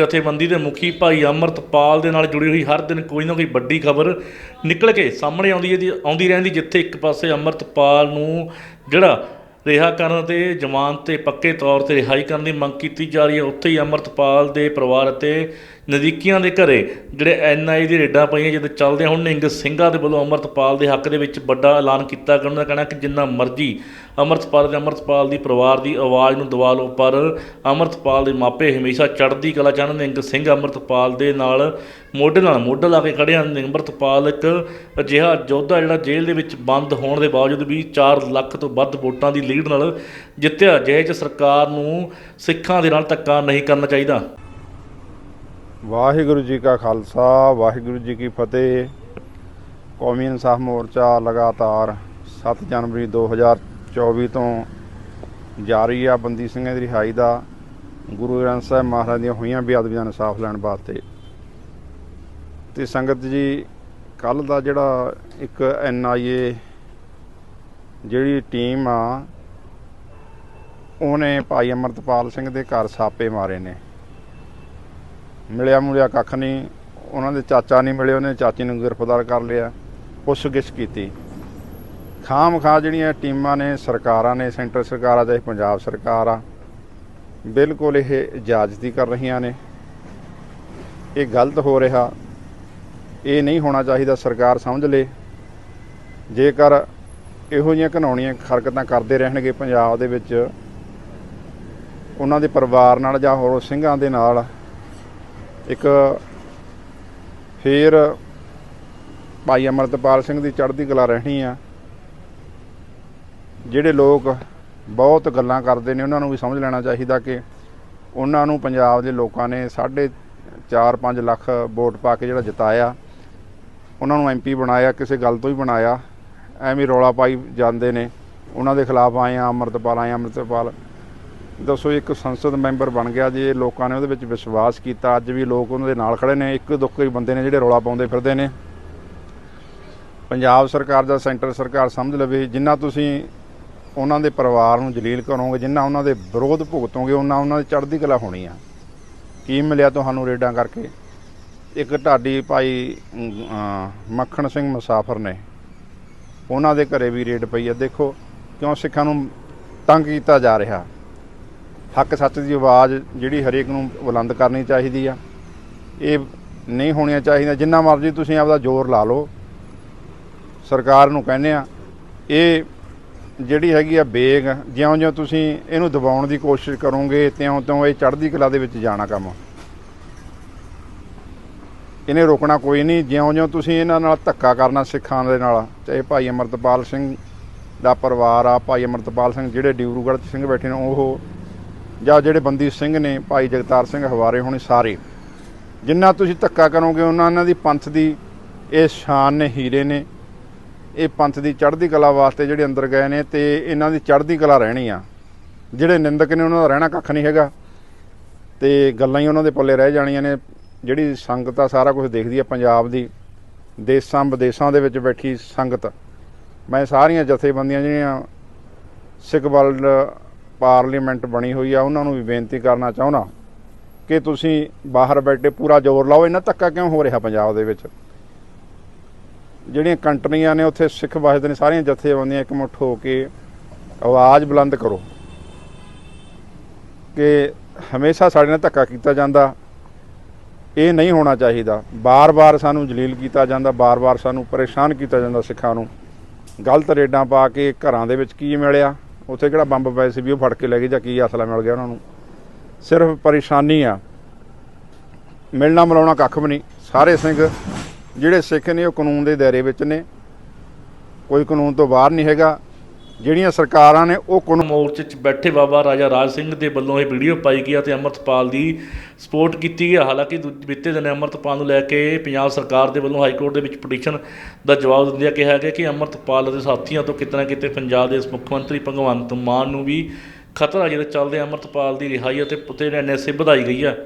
ਜਥੇਬੰਦੀ ਦੇ ਮੁਖੀ ਭਾਈ ਅਮਰਤਪਾਲ ਦੇ ਨਾਲ ਜੁੜੀ ਹੋਈ ਹਰ ਦਿਨ ਕੋਈ ਨਾ ਕੋਈ ਵੱਡੀ ਖਬਰ ਨਿਕਲ ਕੇ ਸਾਹਮਣੇ ਆਉਂਦੀ ਹੈ ਜੀ, ਆਉਂਦੀ ਰਹਿੰਦੀ ਜਿੱਥੇ ਇੱਕ ਪਾਸੇ ਅਮਰਤਪਾਲ ਨੂੰ ਜਿਹੜਾ ਰਿਹਾ ਕਰਨ ਤੇ ਜ਼ਮਾਨਤ ਤੇ ਪੱਕੇ ਤੌਰ ਤੇ ਰਿਹਾਈ ਕਰਨ ਦੀ ਮੰਗ ਕੀਤੀ ਜਾ ਰਹੀ ਹੈ, ਉੱਥੇ ਹੀ ਅਮਰਤਪਾਲ ਦੇ ਪਰਿਵਾਰ ਅਤੇ ਨਜ਼ਦੀਕੀਆਂ ਦੇ ਘਰੇ, ਜਿਹੜੇ ਐਨਆਈ ਦੀ ਰੇਡਾਂ ਪਈਆਂ ਜਦੋਂ ਚੱਲਦੇ ਹੁਣ ਨਿੰਗ ਸਿੰਘਾਂ ਦੇ ਵੱਲੋਂ ਅਮਰਤਪਾਲ ਦੇ ਹੱਕ ਦੇ ਵਿੱਚ ਵੱਡਾ ਐਲਾਨ ਕੀਤਾ ਗਿਆ। ਉਹਨਾਂ ਦਾ ਕਹਿਣਾ ਕਿ ਜਿੰਨਾ ਮਰਜ਼ੀ ਅਮਰਤਪਾਲ ਤੇ ਅਮਰਤਪਾਲ ਦੀ ਪਰਿਵਾਰ ਦੀ ਆਵਾਜ਼ ਨੂੰ ਦਬਾ ਲਓ, ਪਰ ਅਮਰਤਪਾਲ ਦੇ ਮਾਪੇ ਹਮੇਸ਼ਾ ਚੜ੍ਹਦੀ ਕਲਾ ਚਾਹੁੰਦੇ ਨਿੰਗ ਸਿੰਘ ਅਮਰਤਪਾਲ ਦੇ ਨਾਲ ਮੋਢੇ ਨਾਲ ਮੋਢਾ ਲਾ ਕੇ ਖੜੇ ਹਨ। ਅਮਰਤਪਾਲ ਇੱਕ ਅਜਿਹਾ ਯੋਧਾ ਜਿਹੜਾ ਜੇਲ੍ਹ ਦੇ ਵਿੱਚ ਬੰਦ ਹੋਣ ਦੇ ਬਾਵਜੂਦ ਵੀ 4 ਲੱਖ ਤੋਂ ਵੱਧ ਵੋਟਾਂ ਦੀ ਲੀਡ ਨਾਲ ਜਿੱਤਿਆ। ਜਿਹੇ ਚ ਸਰਕਾਰ ਨੂੰ ਸਿੱਖਾਂ ਦੇ ਨਾਲ ਧੱਕਾ ਨਹੀਂ ਕਰਨਾ ਚਾਹੀਦਾ। ਵਾਹਿਗੁਰੂ ਜੀ ਕਾ ਖਾਲਸਾ, ਵਾਹਿਗੁਰੂ ਜੀ ਕੀ ਫਤਿਹ। ਕੌਮੀ ਇਨਸਾਫ ਮੋਰਚਾ ਲਗਾਤਾਰ 7 ਜਨਵਰੀ 2024 ਤੋਂ ਜਾਰੀ ਆ ਬੰਦੀ ਸਿੰਘਾਂ ਦੀ ਰਿਹਾਈ ਦਾ। ਗੁਰੂ ਗ੍ਰੰਥ ਸਾਹਿਬ ਮਹਾਰਾਜ ਦੀਆਂ ਹੋਈਆਂ ਬੇਅਦਬੀਆਂ ਦਾ ਇਨਸਾਫ ਲੈਣ ਵਾਸਤੇ। ਤੇ ਸੰਗਤ ਜੀ ਕੱਲ ਦਾ ਜਿਹੜਾ ਇੱਕ ਐਨਆਈਏ ਜਿਹੜੀ ਟੀਮ ਆ, ਉਹਨੇ ਭਾਈ ਅਮਰਤਪਾਲ ਸਿੰਘ ਦੇ ਘਰ ਛਾਪੇ ਮਾਰੇ ਨੇ। ਮਿਲਿਆ ਮੁਲਿਆ ਕੱਖ ਨਹੀਂ। ਉਹਨਾਂ ਦੇ ਚਾਚਾ ਨਹੀਂ ਮਿਲੇ, ਉਹਨੇ ਚਾਚੀ ਨੂੰ ਗ੍ਰਿਫਤਾਰ ਕਰ ਲਿਆ, ਪੁੱਛਗਿੱਛ ਕੀਤੀ। ਖਾਮ ਖਾ ਜਿਹੜੀਆਂ ਟੀਮਾਂ ਨੇ, ਸਰਕਾਰਾਂ ਨੇ, ਸੈਂਟਰ ਸਰਕਾਰ ਆ ਚਾਹੇ ਪੰਜਾਬ ਸਰਕਾਰ ਆ, ਬਿਲਕੁਲ ਇਹ ਇਜਾਜ਼ਤੀ ਕਰ ਰਹੀਆਂ ਨੇ। ਇਹ ਗਲਤ ਹੋ ਰਿਹਾ। ਇਹ ਨਹੀਂ ਹੋਣਾ ਚਾਹੀਦਾ, ਸਰਕਾਰ ਸਮਝ ਲੇ। ਜੇਕਰ ਇਹੋ ਜਿਹੀਆਂ ਘਨਾਉਣੀਆਂ ਹਰਕਤਾਂ ਕਰਦੇ ਰਹਿਣਗੇ ਪੰਜਾਬ ਦੇ ਵਿੱਚ, ਉਹਨਾਂ ਦੇ ਪਰਿਵਾਰ ਨਾਲ ਜਾਂ ਹੋਰ ਸਿੰਘਾਂ ਦੇ ਨਾਲ ਇੱਕ ਫੇਰ ਭਾਈ ਅਮਰਤਪਾਲ ਸਿੰਘ ਦੀ ਚੜ੍ਹਦੀ ਕਲਾ ਰਹਿਣੀ ਆ। ਜਿਹੜੇ ਲੋਕ ਬਹੁਤ ਗੱਲਾਂ ਕਰਦੇ ਨੇ ਉਹਨਾਂ ਨੂੰ ਵੀ ਸਮਝ ਲੈਣਾ ਚਾਹੀਦਾ ਕਿ ਉਹਨਾਂ ਨੂੰ ਪੰਜਾਬ ਦੇ ਲੋਕਾਂ ਨੇ ਸਾਢੇ 4-5 ਲੱਖ ਵੋਟ ਪਾ ਕੇ ਜਿਹੜਾ ਜਿਤਾਇਆ ਉਹਨਾਂ ਨੂੰ ਐਮਪੀ ਬਣਾਇਆ ਕਿਸੇ ਗੱਲ ਤੋਂ ਹੀ ਬਣਾਇਆ। ਐਵੇਂ ਰੌਲਾ ਪਾਈ ਜਾਂਦੇ ਨੇ। ਉਹਨਾਂ ਦੇ ਖਿਲਾਫ ਆਏ ਆ ਅਮਰਤਪਾਲ ਆਏ ਆ, ਅਮਰਤਪਾਲ ਦੱਸੋ ਇੱਕ ਸੰਸਦ ਮੈਂਬਰ ਬਣ ਗਿਆ ਜੇ, ਲੋਕਾਂ ਨੇ ਉਹਦੇ ਵਿੱਚ ਵਿਸ਼ਵਾਸ ਕੀਤਾ। ਅੱਜ ਵੀ ਲੋਕ ਉਹਨਾਂ ਦੇ ਨਾਲ ਖੜੇ ਨੇ, ਇੱਕ ਦੁੱਖ ਹੀ ਬੰਦੇ ਨੇ ਜਿਹੜੇ ਰੌਲਾ ਪਾਉਂਦੇ ਫਿਰਦੇ ਨੇ। ਪੰਜਾਬ ਸਰਕਾਰ ਜਾਂ ਸੈਂਟਰ ਸਰਕਾਰ ਸਮਝ ਲਵੇ, ਜਿੰਨਾ ਤੁਸੀਂ ਉਹਨਾਂ ਦੇ ਪਰਿਵਾਰ ਨੂੰ ਜਲੀਲ ਕਰੋਗੇ, ਜਿੰਨਾ ਉਹਨਾਂ ਦੇ ਵਿਰੋਧ ਭੁਗਤੋਗੇ, ਉਹਨਾਂ ਉਹਨਾਂ ਦੀ ਚੜ੍ਹਦੀ ਕਲਾ ਹੋਣੀ ਆ। ਕੀ ਮਿਲਿਆ ਤੁਹਾਨੂੰ ਰੇਡਾਂ ਕਰਕੇ? ਇੱਕ ਢਾਡੀ ਭਾਈ ਮੱਖਣ ਸਿੰਘ ਮੁਸਾਫਰ ਨੇ। ਉਹਨਾਂ ਦੇ ਘਰੇ ਵੀ ਰੇਡ ਪਈ ਆ। ਦੇਖੋ, ਕਿਉਂ ਸਿੱਖਾਂ ਨੂੰ ਤੰਗ ਕੀਤਾ ਜਾ ਰਿਹਾ? ਹੱਕ ਸੱਚ ਦੀ ਆਵਾਜ਼ ਜਿਹੜੀ ਹਰੇਕ ਨੂੰ ਬੁਲੰਦ ਕਰਨੀ ਚਾਹੀਦੀ ਆ। ਇਹ ਨਹੀਂ ਹੋਣੀਆਂ ਚਾਹੀਦੀਆਂ। ਜਿੰਨਾ ਮਰਜ਼ੀ ਤੁਸੀਂ ਆਪਦਾ ਜ਼ੋਰ ਲਾ ਲਓ। ਸਰਕਾਰ ਨੂੰ ਕਹਿੰਦੇ ਆ, ਇਹ ਜਿਹੜੀ ਹੈਗੀ ਆ ਬੇਗ, ਜਿਉਂ-ਜਿਉਂ ਤੁਸੀਂ ਇਹਨੂੰ ਦਬਾਉਣ ਦੀ ਕੋਸ਼ਿਸ਼ ਕਰੋਗੇ, ਤਿਉਂ-ਤਿਉਂ ਇਹ ਚੜ੍ਹਦੀ ਕਲਾ ਦੇ ਵਿੱਚ ਜਾਣਾ ਕੰਮ। ਇਹਨੇ ਰੋਕਣਾ ਕੋਈ ਨਹੀਂ। ਜਿਉਂ-ਜਿਉਂ ਤੁਸੀਂ ਇਹਨਾਂ ਨਾਲ ਧੱਕਾ ਕਰਨਾ ਸਿੱਖਾਂ ਦੇ ਨਾਲ, ਚਾਹੇ ਭਾਈ ਅਮਰਤਪਾਲ ਸਿੰਘ ਦਾ ਪਰਿਵਾਰ ਆ, ਭਾਈ ਅਮਰਤਪਾਲ ਸਿੰਘ ਜਿਹੜੇ ਡਿਬਰੂਗੜ੍ਹ 'ਚ ਸਿੰਘ ਬੈਠੇ ਨੇ, ਉਹ ਜਾਂ ਜਿਹੜੇ ਬੰਦੀ ਸਿੰਘ ਨੇ, ਭਾਈ ਜਗਤਾਰ ਸਿੰਘ ਹਵਾਰੇ ਹੋਣੇ ਸਾਰੇ, ਜਿੰਨਾ ਤੁਸੀਂ ਧੱਕਾ ਕਰੋਗੇ, ਉਹਨਾਂ ਇਹਨਾਂ ਦੀ ਪੰਥ ਦੀ ਇਹ ਸ਼ਾਨ ਨੇ, ਹੀਰੇ ਨੇ, ਇਹ ਪੰਥ ਦੀ ਚੜ੍ਹਦੀ ਕਲਾ ਵਾਸਤੇ ਜਿਹੜੇ ਅੰਦਰ ਗਏ ਨੇ ਤੇ ਇਹਨਾਂ ਦੀ ਚੜ੍ਹਦੀ ਕਲਾ ਰਹਿਣੀ ਆ। ਜਿਹੜੇ ਨਿੰਦਕ ਨੇ, ਉਹਨਾਂ ਦਾ ਰਹਿਣਾ ਕੱਖ ਨਹੀਂ ਹੈਗਾ। ਤੇ ਗੱਲਾਂ ਹੀ ਉਹਨਾਂ ਦੇ ਪੱਲੇ ਰਹਿ ਜਾਣੀਆਂ ਨੇ। ਜਿਹੜੀ ਸੰਗਤ ਆ, ਸਾਰਾ ਕੁਝ ਦੇਖਦੀ ਆ, ਪੰਜਾਬ ਦੀ। ਦੇਸਾਂ ਵਿਦੇਸਾਂ ਦੇ ਵਿੱਚ ਬੈਠੀ ਸੰਗਤ। ਮੈਂ ਸਾਰੀਆਂ ਜਥੇਬੰਦੀਆਂ ਜਿਹੜੀਆਂ ਸਿੱਖ ਵਰਲਡ ਪਾਰਲੀਮੈਂਟ ਬਣੀ ਹੋਈ ਆ, ਉਹਨਾਂ ਨੂੰ ਵੀ ਬੇਨਤੀ ਕਰਨਾ ਚਾਹੁੰਦਾ ਕਿ ਤੁਸੀਂ ਬਾਹਰ ਬੈਠੇ ਪੂਰਾ ਜ਼ੋਰ ਲਾਓ। ਇਹਨਾਂ ਧੱਕਾ ਕਿਉਂ ਹੋ ਰਿਹਾ ਪੰਜਾਬ ਦੇ ਵਿੱਚ? ਜਿਹੜੀਆਂ ਕੰਟਰੀਆਂ ਨੇ, ਉੱਥੇ ਸਿੱਖ ਵਸਦੇ ਨੇ ਸਾਰੀਆਂ ਜਥੇਬੰਦੀਆਂ ਇਕਮੁੱਠ ਹੋ ਕੇ ਆਵਾਜ਼ ਬੁਲੰਦ ਕਰੋ ਕਿ ਹਮੇਸ਼ਾ ਸਾਡੇ ਨਾਲ ਧੱਕਾ ਕੀਤਾ ਜਾਂਦਾ। ਇਹ ਨਹੀਂ ਹੋਣਾ ਚਾਹੀਦਾ। ਬਾਰ-ਬਾਰ ਸਾਨੂੰ ਜਲੀਲ ਕੀਤਾ ਜਾਂਦਾ, ਬਾਰ-ਬਾਰ ਸਾਨੂੰ ਪਰੇਸ਼ਾਨ ਕੀਤਾ ਜਾਂਦਾ ਸਿੱਖਾਂ ਨੂੰ। ਗਲਤ ਰੇਡਾਂ ਪਾ ਕੇ ਘਰਾਂ ਦੇ ਵਿੱਚ ਕੀ ਮਿਲਿਆ? ਉੱਥੇ ਕਿਹੜਾ ਬੰਬ ਪਏ ਸੀ ਵੀ ਉਹ ਫੜ ਕੇ ਲੈ ਗਏ ਜਾਂ ਕੀ ਅਸਲਾ ਮਿਲ ਗਿਆ ਉਹਨਾਂ ਨੂੰ। ਸਿਰਫ ਪਰੇਸ਼ਾਨੀ ਆ। ਮਿਲਣਾ ਮਿਲਾਉਣਾ ਕੱਖ ਵੀ ਨਹੀਂ। ਸਾਰੇ ਸਿੰਘ, ਜਿਹੜੇ ਸਿੱਖ ਨੇ ਉਹ ਕਾਨੂੰਨ ਦੇ ਦਾਇਰੇ ਵਿੱਚ ਨੇ। ਕੋਈ ਕਾਨੂੰਨ ਤੋਂ ਬਾਹਰ ਨਹੀਂ ਹੈਗਾ। ਜਿਹੜੀਆਂ ਸਰਕਾਰਾਂ ਨੇ ਉਹ ਕਾਨੂੰਨ ਮੋਰਚੇ 'ਚ ਬੈਠੇ ਬਾਬਾ ਰਾਜਾ ਰਾਜ ਸਿੰਘ ਦੇ ਵੱਲੋਂ ਇਹ ਵੀਡੀਓ ਪਾਈ ਗਈ ਅਤੇ ਅਮਰਤਪਾਲ ਦੀ ਸਪੋਰਟ ਕੀਤੀ ਗਈ ਹਾਲਾਂਕਿ ਦੂ- ਬੀਤੇ ਦਿਨ ਅਮਰਤਪਾਲ ਨੂੰ ਲੈ ਕੇ ਪੰਜਾਬ ਸਰਕਾਰ ਦੇ ਵੱਲੋਂ ਹਾਈ ਕੋਰਟ ਦੇ ਵਿੱਚ ਪਟੀਸ਼ਨ ਦਾ ਜਵਾਬ ਦਿੰਦਿਆਂ ਕਿਹਾ ਗਿਆ ਕਿ ਅਮਰਤਪਾਲ ਅਤੇ ਸਾਥੀਆਂ ਤੋਂ ਕਿਤੇ ਨਾ ਕਿਤੇ ਪੰਜਾਬ ਦੇ ਮੁੱਖ ਮੰਤਰੀ ਭਗਵੰਤ ਮਾਨ ਨੂੰ ਵੀ ਖਤਰਾ ਜਿਹਦੇ ਚੱਲਦੇ ਅਮਰਤਪਾਲ ਦੀ ਰਿਹਾਈ ਅਤੇ ਪੁੱਤੇ ਨੇ ਐਨਐਸਏ ਵਧਾਈ ਗਈ ਹੈ